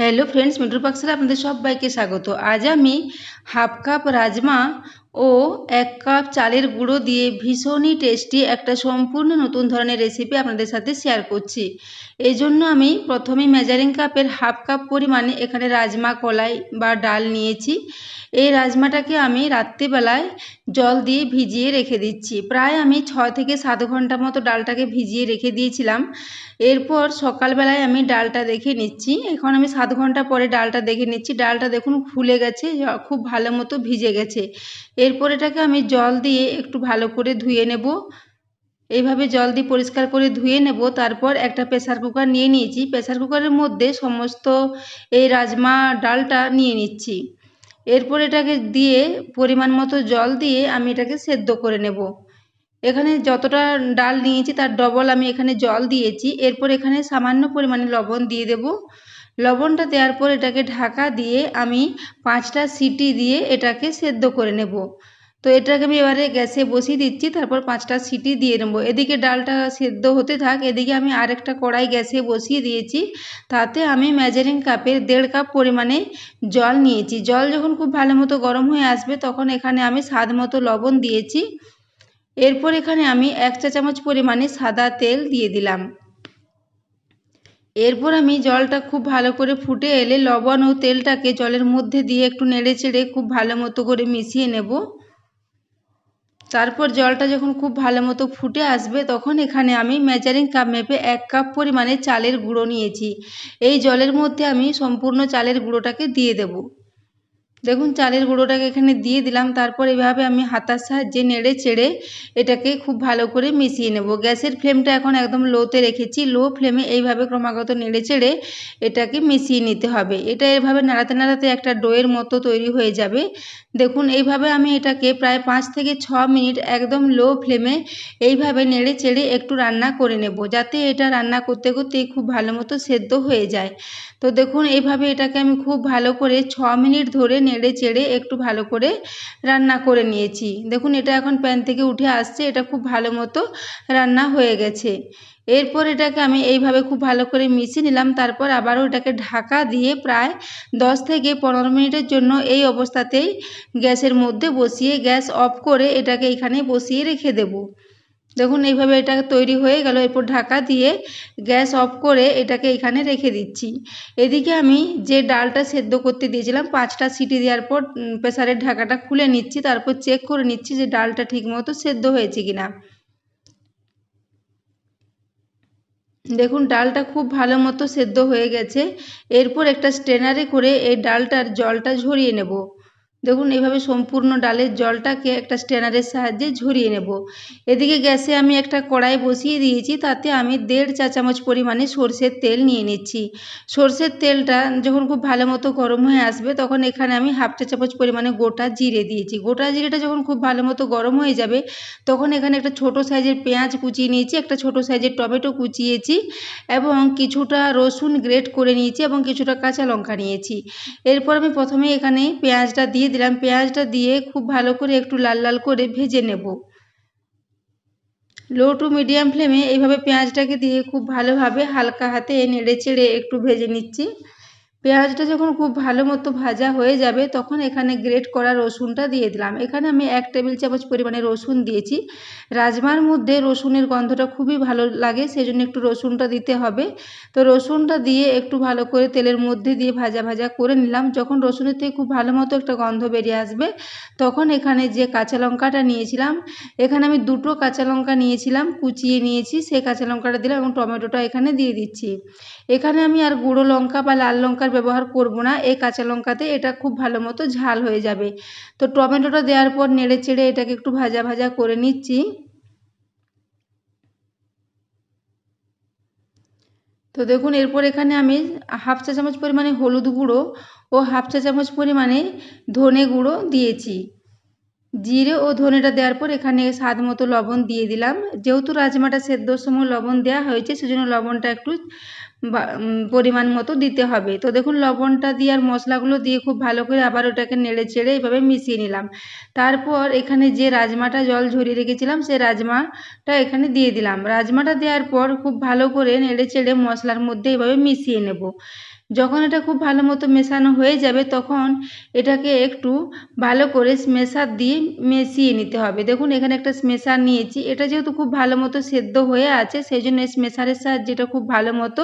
Hello friends মিঠুর পাকশালা আপনাদের সবাইকে স্বাগত আজ আমি হাফ কাপ রাজমা ও এক কাপ চালের গুঁড়ো দিয়ে ভীষণই টেস্টি একটা সম্পূর্ণ নতুন ধরনের রেসিপি আপনাদের সাথে শেয়ার করছি। এই জন্য আমি প্রথমে মেজারিং কাপের হাফ কাপ পরিমাণে এখানে রাজমা কলাই বা ডাল নিয়েছি। এই রাজমাটাকে আমি রাত্রিবেলায় জল দিয়ে ভিজিয়ে রেখে দিচ্ছি। প্রায় আমি ছ থেকে সাত ঘণ্টা মতো ডালটাকে ভিজিয়ে রেখে দিয়েছিলাম। এরপর সকালবেলায় আমি ডালটা দেখে নিচ্ছি। এখন আমি সাত ঘণ্টা পরে ডালটা দেখে নিচ্ছি। ডালটা দেখুন ফুলে গেছে খুব ভালো মতো ভিজে গেছে। এরপর এটাকে আমি জল দিয়ে একটু ভালো করে ধুয়ে নেব। এইভাবে জল দিয়ে পরিষ্কার করে ধুয়ে নেব। তারপর একটা প্রেসার কুকার নিয়ে নিয়েছি। প্রেসার কুকারের মধ্যে সমস্ত এই রাজমা ডালটা নিয়ে নিচ্ছি। এরপর এটাকে দিয়ে পরিমাণ মতো জল দিয়ে আমি এটাকে সেদ্ধ করে নেব। এখানে যতটা ডাল নিয়েছি তার ডবল আমি এখানে জল দিয়েছি। এরপর এখানে সামান্য পরিমাণে লবণ দিয়ে দেব। লবণটা দেওয়ার পর এটাকে ঢাকা দিয়ে আমি পাঁচটা সিটি দিয়ে এটাকে সেদ্ধ করে নেব। তো এটাকে আমি এবারে গ্যাসে বসিয়ে দিচ্ছি, তারপর পাঁচটা সিটি দিয়ে নেব। এদিকে ডালটা সেদ্ধ হতে থাক, এদিকে আমি আরেকটা কড়াই গ্যাসে বসিয়ে দিয়েছি, তাতে আমি মেজারিং কাপের দেড় কাপ পরিমাণে জল নিয়েছি। জল যখন খুব ভালো মতো গরম হয়ে আসবে, তখন এখানে আমি স্বাদ মতো লবণ দিয়েছি। এরপর এখানে আমি এক চা চামচ পরিমাণে সাদা তেল দিয়ে দিলাম। এরপর আমি জলটা খুব ভালো করে ফুটে এলে লবণ ও তেলটাকে জলের মধ্যে দিয়ে একটু নেড়ে চেড়ে খুব ভালো মতো করে মিশিয়ে নেব। তারপর জলটা যখন খুব ভালো মতো ফুটে আসবে, তখন এখানে আমি মেজারিং কাপ মেপে এক কাপ পরিমাণে চালের গুঁড়ো নিয়েছি। এই জলের মধ্যে আমি সম্পূর্ণ চালের গুঁড়োটাকে দিয়ে দেবো। দেখুন, চালের গুঁড়োটাকে এখানে দিয়ে দিলাম। তারপর এভাবে আমি হাতার সাহায্যে নেড়ে চেড়ে এটাকে খুব ভালো করে মিশিয়ে নেব। গ্যাসের ফ্লেমটা এখন একদম লোতে রেখেছি। লো ফ্লেমে এইভাবে ক্রমাগত নেড়ে চেড়ে এটাকে মিশিয়ে নিতে হবে। এটা এভাবে নাড়াতে নাড়াতে একটা ডোয়ের মতো তৈরি হয়ে যাবে। দেখুন, এইভাবে আমি এটাকে প্রায় পাঁচ থেকে ছ মিনিট একদম লো ফ্লেমে এইভাবে নেড়ে চেড়ে একটু রান্না করে নেব, যাতে এটা রান্না করতে করতেই খুব ভালো মতো সেদ্ধ হয়ে যায়। তো দেখুন, এইভাবে এটাকে আমি খুব ভালো করে ছ মিনিট ধরে নেড়ে চেড়ে একটু ভালো করে রান্না করে নিয়েছি। দেখুন, এটা এখন প্যান থেকে উঠে আসছে, এটা খুব ভালো মতো রান্না হয়ে গেছে। এরপর এটাকে আমি এইভাবে খুব ভালো করে মিশিয়ে নিলাম, তারপর আবারও এটাকে ঢাকা দিয়ে প্রায় দশ থেকে পনেরো মিনিটের জন্য এই অবস্থাতেই গ্যাসের মধ্যে বসিয়ে গ্যাস অফ করে এটাকে এখানে বসিয়ে রেখে দেবো। দেখুন, এইভাবে এটা তৈরি হয়ে গেল। এরপর ঢাকা দিয়ে গ্যাস অফ করে এটাকে এখানে রেখে দিচ্ছি। এদিকে আমি যে ডালটা সেদ্ধ করতে দিয়েছিলাম, পাঁচটা সিটি দেওয়ার পর প্রেসারের ঢাকাটা খুলে নিচ্ছি। তারপর চেক করে নিচ্ছি যে ডালটা ঠিকমতো সেদ্ধ হয়েছে কিনা। দেখুন, ডালটা খুব ভালো মতো সেদ্ধ হয়ে গেছে। এরপর একটা স্ট্রেনারে করে এই ডালটার জলটা ঝরিয়ে নেব। দেখুন, এইভাবে সম্পূর্ণ ডালের জলটাকে একটা স্ট্যানারের সাহায্যে ঝরিয়ে নেব। এদিকে গ্যাসে আমি একটা কড়াই বসিয়ে দিয়েছি, তাতে আমি দেড় চা চামচ পরিমাণে সর্ষের তেল নিয়ে নিচ্ছি। সর্ষের তেলটা যখন খুব ভালো মতো গরম হয়ে আসবে, তখন এখানে আমি হাফ চা চামচ পরিমাণে গোটা জিরে দিয়েছি। গোটা জিরেটা যখন খুব ভালো মতো গরম হয়ে যাবে, তখন এখানে একটা ছোট সাইজের পেঁয়াজ কুচিয়ে নিয়েছি, একটা ছোট সাইজের টমেটো কুচিয়েছি এবং কিছুটা রসুন গ্রেট করে নিয়েছি এবং কিছুটা কাঁচা লঙ্কা নিয়েছি। এরপর আমি প্রথমে এখানে পেঁয়াজটা দিয়ে দিলাম, পেঁয়াজটা দিয়ে খুব ভালো করে একটু লাল লাল করে ভেজে নেব। লো টু মিডিয়াম ফ্লেমে এইভাবে পেঁয়াজটাকে দিয়ে খুব ভালোভাবে হালকা হাতে নেড়ে চেড়ে একটু ভেজে নিচ্ছি। পেঁয়াজটা যখন খুব ভালো মতো ভাজা হয়ে যাবে, তখন এখানে গ্রেট করা রসুনটা দিয়ে দিলাম। এখানে আমি এক টেবিল চামচ পরিমাণে রসুন দিয়েছি। রাজমার মধ্যে রসুনের গন্ধটা খুবই ভালো লাগে সেই জন্য একটু রসুনটা দিতে হবে। তো রসুনটা দিয়ে একটু ভালো করে তেলের মধ্যে দিয়ে ভাজা ভাজা করে নিলাম। যখন রসুনের থেকে খুব ভালো মতো একটা গন্ধ বেরিয়ে আসবে, তখন এখানে যে কাঁচা লঙ্কাটা নিয়েছিলাম, এখানে আমি দুটো কাঁচা লঙ্কা নিয়েছিলাম, কুচিয়ে নিয়েছি, সেই কাঁচা লঙ্কাটা দিলাম এবং টমেটোটা এখানে দিয়ে দিচ্ছি। এখানে আমি আর গুঁড়ো লঙ্কা বা লাল লঙ্কার ব্যবহার করব না, এই কাঁচা লঙ্কাতে এটা খুব ভালো মতো ঝাল হয়ে যাবে। তো টমেটোটা দেওয়ার পর নেড়ে চেড়ে এটাকে একটু ভাজা ভাজা করে নিচ্ছি। তো দেখুন, এরপর এখানে আমি হাফ চা চামচ পরিমাণে হলুদ গুঁড়ো ও হাফ চা চামচ পরিমাণে ধনে গুঁড়ো দিয়েছি। জিরে ও ধনেটা দেওয়ার পর এখানে স্বাদ মতো লবণ দিয়ে দিলাম। যেহেতু রাজমাটা সেদ্ধর সময় লবণ দেওয়া হয়েছে, সেজন্য লবণটা একটু পরিমাণ মতো দিতে হবে। তো দেখুন, লবণটা দিয়ে আর মশলাগুলো দিয়ে খুব ভালো করে আবার ওটাকে নেড়ে চেড়ে এইভাবে মিশিয়ে নিলাম। তারপর এখানে যে রাজমাটা জল ঝরিয়ে রেখেছিলাম, সে রাজমাটা এখানে দিয়ে দিলাম। রাজমাটা দেওয়ার পর খুব ভালো করে নেড়ে চেড়ে মশলার মধ্যে এইভাবে মিশিয়ে নেব। যখন এটা খুব ভালো মতো মেশানো হয়ে যাবে, তখন এটাকে একটু ভালো করে স্মেশার দিয়ে মিশিয়ে নিতে হবে। দেখুন, এখানে একটা স্মেশার নিয়েছি। এটা যেহেতু খুব ভালো মতো সেদ্ধ হয়ে আছে সেই জন্য স্মেশারের সাহায্যে এটা খুব ভালো মতো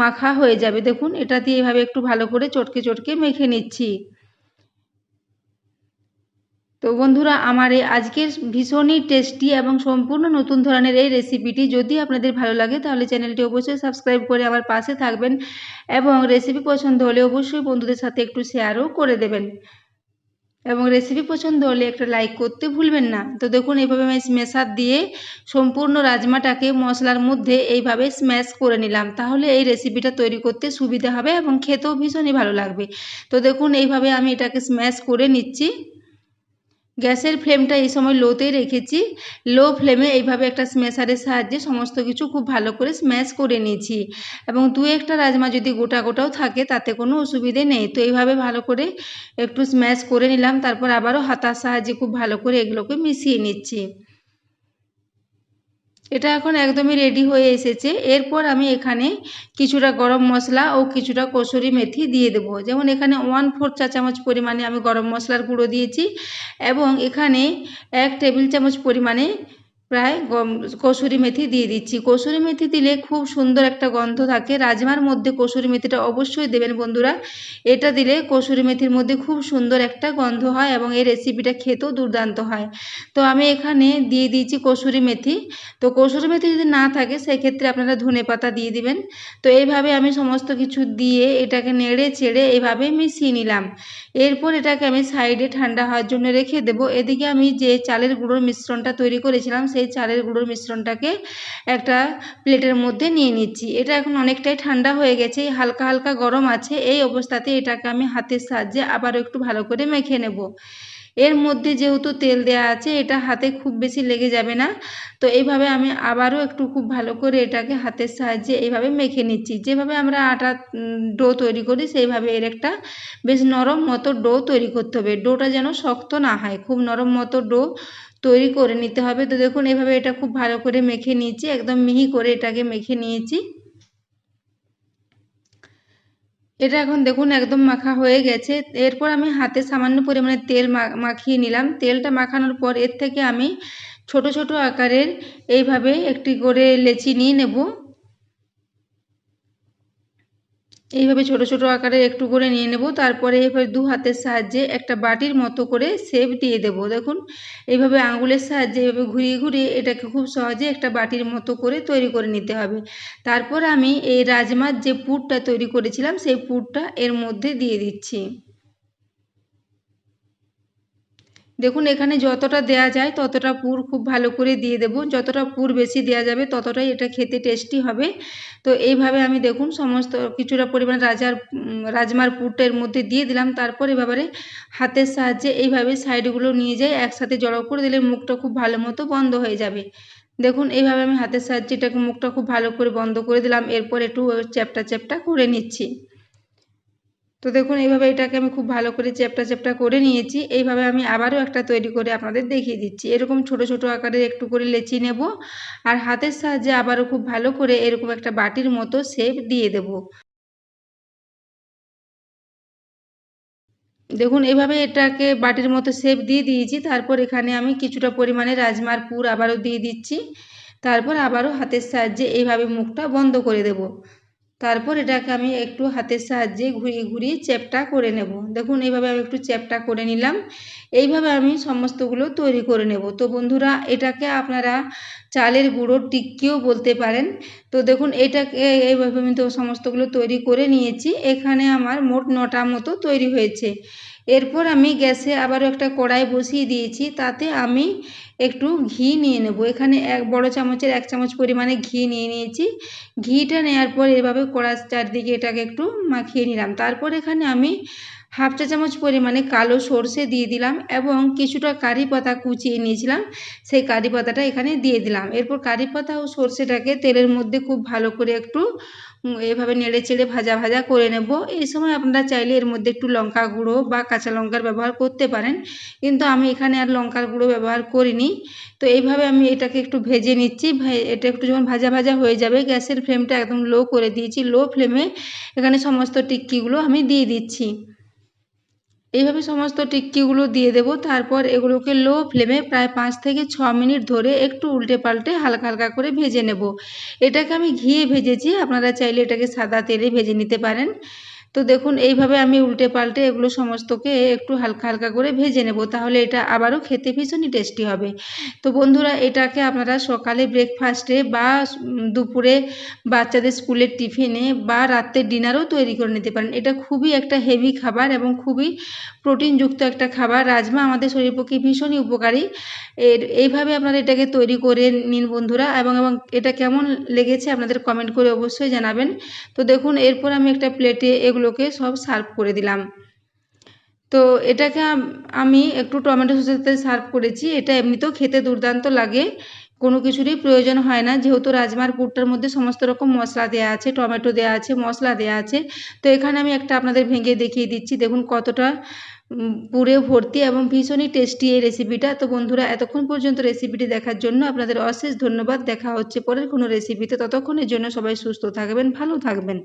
মাখা হয়ে যাবে। দেখুন, এটা দিয়ে এভাবে একটু ভালো করে চটকে চটকে মেখে নিচ্ছি। তো বন্ধুরা, আমার এই আজকের ভীষণই টেস্টি এবং সম্পূর্ণ নতুন ধরনের এই রেসিপিটি যদি আপনাদের ভালো লাগে, তাহলে চ্যানেলটি অবশ্যই সাবস্ক্রাইব করে আমার পাশে থাকবেন এবং রেসিপি পছন্দ হলে অবশ্যই বন্ধুদের সাথে একটু শেয়ারও করে দেবেন। এবং রেসিপি পছন্দ হলে একটা লাইক করতে ভুলবেন না। তো দেখুন এইভাবে আমি স্ম্যাশার দিয়ে সম্পূর্ণ রাজমাটাকে মশলার মধ্যে এইভাবে স্ম্যাশ করে নিলাম। তাহলে এই রেসিপিটা তৈরি করতে সুবিধা হবে এবং খেতেও ভীষণই ভালো লাগবে। তো দেখুন, এইভাবে আমি এটাকে স্ম্যাশ করে নিচ্ছি। গ্যাসের ফ্লেমটা এই সময় লোতেই রেখেছি। লো ফ্লেমে এইভাবে একটা স্ম্যাশারের সাহায্যে সমস্ত কিছু খুব ভালো করে স্ম্যাশ করে নিয়েছি। এবং দু একটা রাজমা যদি গোটা গোটাও থাকে, তাতে কোনো অসুবিধে নেই। তো এইভাবে ভালো করে একটু স্ম্যাশ করে নিলাম, তারপর আবারও হাতার সাহায্যে খুব ভালো করে এগুলোকে মিশিয়ে নিচ্ছি। এটা এখন একদমই রেডি হয়ে এসেছে। এরপর আমি এখানে কিছুটা গরম মশলা ও কিছুটা কসুরি মেথি দিয়ে দেব। যেমন এখানে ওয়ান ফোর চা চামচ পরিমাণে আমি গরম মশলার গুঁড়ো দিয়েছি এবং এখানে এক টেবিল চামচ পরিমাণে প্রায় কসুরি মেথি দিয়ে দিচ্ছি। কসুরি মেথি দিলে খুব সুন্দর একটা গন্ধ থাকে। রাজমার মধ্যে কসুরি মেথিটা অবশ্যই দেবেন বন্ধুরা। এটা দিলে কসুরি মেথির মধ্যে খুব সুন্দর একটা গন্ধ হয় এবং এই রেসিপিটা খেতেও দুর্দান্ত হয়। তো আমি এখানে দিয়ে দিয়েছি কসুরি মেথি। তো কসুরি মেথি যদি না থাকে, সেক্ষেত্রে আপনারা ধনে পাতা দিয়ে দিবেন। তো এইভাবে আমি সমস্ত কিছু দিয়ে এটাকে নেড়ে চেড়ে এইভাবে মিশিয়ে নিলাম। এরপর এটাকে আমি সাইডে ঠান্ডা হওয়ার জন্য রেখে দেব। এদিকে আমি যে চালের গুঁড়োর মিশ্রণটা তৈরি করেছিলাম সেই চালের গুঁড়োর মিশ্রণটাকে একটা প্লেটের মধ্যে নিয়ে নিচ্ছি। এটা এখন অনেকটাই ঠান্ডা হয়ে গেছে, হালকা হালকা গরম আছে। এই অবস্থাতে এটাকে আমি হাতের সাহায্যে আবারও একটু ভালো করে মেখে নেব। এর মধ্যে যেহেতু তেল দেওয়া আছে, এটা হাতে খুব বেশি লেগে যাবে না। তো এইভাবে আমি আবারও একটু খুব ভালো করে এটাকে হাতের সাহায্যে এইভাবে মেখে নিচ্ছি। যেভাবে আমরা আটা ডো তৈরি করি, সেইভাবে এর একটা বেশ নরম মতো ডো তৈরি করতে হবে। ডোটা যেন শক্ত না হয়, খুব নরম মতো ডো তৈরি করে নিতে হবে। তো দেখুন, এভাবে এটা খুব ভালো করে মেখে নিয়েছি। একদম মিহি করে এটাকে মেখে নিয়েছি। এটা এখন দেখুন, একদম মাখা হয়ে গেছে। এরপর আমি হাতে সামান্য পরিমাণে তেল মাখিয়ে নিলাম। তেলটা মাখানোর পর এর থেকে আমি ছোট ছোট আকারের এইভাবে একটি করে লেচি নিয়ে নেব। এইভাবে ছোট ছোট আকারে একটু করে নিয়ে নেব। তারপরে এবার দু হাতের সাহায্যে একটা বাটির মতো করে শেপ দিয়ে দেব। দেখুন, এইভাবে আঙুলের সাহায্যে এইভাবে ঘুরিয়ে ঘুরিয়ে এটাকে খুব সহজে একটা বাটির মতো করে তৈরি করে নিতে হবে। তারপর আমি এই রাজমার যে পুরটা তৈরি করেছিলাম, সেই পুরটা এর মধ্যে দিয়ে দিচ্ছি। দেখুন, এখানে যতটা দেয়া যায় ততটা পুর খুব ভালো করে দিয়ে দেব। যতটা পুর বেশি দেওয়া যাবে ততটাই এটা খেতে টেস্টি হবে। তো এইভাবে আমি দেখুন সমস্ত কিছুটা পরিমাণ রাজার রাজমার পুরটার মধ্যে দিয়ে দিলাম। তারপর এভাবে হাতের সাহায্যে এইভাবে সাইডগুলো নিয়ে যাই, একসাথে জড়ো করে দিলে মুখটা খুব ভালো মতো বন্ধ হয়ে যাবে। দেখুন, এইভাবে আমি হাতের সাহায্যে এটাকে মুখটা খুব ভালো করে বন্ধ করে দিলাম। এরপর একটু চ্যাপটা চ্যাপটা করে নিচ্ছি। তো দেখুন, এইভাবে এটাকে আমি খুব ভালো করে চ্যাপটা চ্যাপটা করে নিয়েছি। এইভাবে আমি আবারও একটা তৈরি করে আপনাদের দেখিয়ে দিচ্ছি। এরকম ছোট ছোট আকারে একটু করে লেচি নেব আর হাতের সাহায্যে আবারও খুব ভালো করে এরকম একটা বাটির মতো শেপ দিয়ে দেব। দেখুন এভাবে এটাকে বাটির মতো শেপ দিয়ে দিয়েছি। তারপর এখানে আমি কিছুটা পরিমাণে রাজমার পুর আবারও দিয়ে দিচ্ছি। তারপর আবারও হাতের সাহায্যে এইভাবে মুখটা বন্ধ করে দেব। তারপর এটাকে আমি একটু হাতের সাহায্যে ঘুরিয়ে ঘুরিয়ে চ্যাপটা করে নেব। দেখুন, এইভাবে আমি একটু চ্যাপটা করে নিলাম। এইভাবে আমি সমস্তগুলো তৈরি করে নেব। তো বন্ধুরা, এটাকে আপনারা চালের গুঁড়ো টিক্কিও বলতে পারেন। তো দেখুন, এটাকে এইভাবে আমি তো সমস্তগুলো তৈরি করে নিয়েছি। এখানে আমার মোট নটা মতো তৈরি হয়েছে। এরপর আমি গ্যাসে আবারও একটা কড়াই বসিয়ে দিয়েছি, তাতে আমি একটু ঘি নিয়ে নেব। এখানে এক বড় চামচের এক চামচ পরিমাণে ঘি নিয়ে নিয়েছি। ঘিটা নেওয়ার পর এভাবে কড়ার চারদিকে এটাকে একটু মাখিয়ে নিলাম। তারপর এখানে আমি হাফ চা চামচ পরিমাণে কালো সর্ষে দিয়ে দিলাম এবং কিছুটা কারি পাতা কুচিয়ে নিয়েছিলাম। সেই কারি পাতাটা এখানে দিয়ে দিলাম। এরপর কারি পাতা ও সর্ষেটাকে তেলের মধ্যে খুব ভালো করে একটু এভাবে নেড়ে চেড়ে ভাজা ভাজা করে নেব। এই সময় আপনারা চাইলে এর মধ্যে একটু লঙ্কা গুঁড়ো বা কাঁচা লঙ্কার ব্যবহার করতে পারেন। কিন্তু আমি এখানে আর লঙ্কার গুঁড়ো ব্যবহার করিনি। তো এইভাবে আমি এটাকে একটু ভেজে নিচ্ছি। এটা একটু যখন ভাজা ভাজা হয়ে যাবে, গ্যাসের ফ্লেমটা একদম লো করে দিয়েছি। লো ফ্লেমে এখানে সমস্ত টিক্কিগুলো আমি দিয়ে দিচ্ছি। এইভাবে সমস্ত টিক্কিগুলো দিয়ে দেব। তারপর এগুলোকে লো ফ্লেমে প্রায় পাঁচ থেকে ছ মিনিট ধরে একটু উল্টে পাল্টে হালকা হালকা করে ভেজে নেব। এটাকে আমি ঘিয়ে ভেজেছি, আপনারা চাইলে এটাকে সাদা তেলে ভেজে নিতে পারেন। তো দেখুন, এইভাবে আমি উল্টে পাল্টে এগুলো সমস্তকে একটু হালকা হালকা করে ভেজে নেব। তাহলে এটা আবারও খেতে ভীষণই টেস্টি হবে। তো বন্ধুরা, এটাকে আপনারা সকালে ব্রেকফাস্টে বা দুপুরে বাচ্চাদের স্কুলের টিফিনে বা রাত্রের ডিনারও তৈরি করে নিতে পারেন। এটা খুবই একটা হেভি খাবার এবং খুবই প্রোটিনযুক্ত একটা খাবার। রাজমা আমাদের শরীর পক্ষে ভীষণই উপকারী। এর, এইভাবে আপনারা এটাকে তৈরি করে নিন বন্ধুরা এবং এবং এটা কেমন লেগেছে আপনাদের কমেন্ট করে অবশ্যই জানাবেন। তো দেখুন, এরপর আমি একটা প্লেটে এগুলোকে সব সার্ভ করে দিলাম। তো এটাকে আমি একটু টমেটো সসের সাথে সার্ভ করেছি। এটা এমনিতেও খেতে দুর্দান্ত লাগে। কোনো কিছুরই প্রয়োজন হয় না। যেহেতু রাজমার পুরটার মধ্যে সমস্ত রকম মশলা দেওয়া আছে, টমেটো দেওয়া আছে, মশলা দেওয়া আছে। তো এখানে আমি একটা আপনাদের ভেঙে দেখিয়ে দিচ্ছি। দেখুন কতটা পুরে ভর্তি এবং ভীষণই টেস্টি এই রেসিপিটা তো বন্ধুরা, এতক্ষণ পর্যন্ত রেসিপিটি দেখার জন্য আপনাদের অশেষ ধন্যবাদ। দেখা হচ্ছে পরের কোনো রেসিপিতে ততক্ষণের জন্য সবাই সুস্থ থাকবেন, ভালো থাকবেন।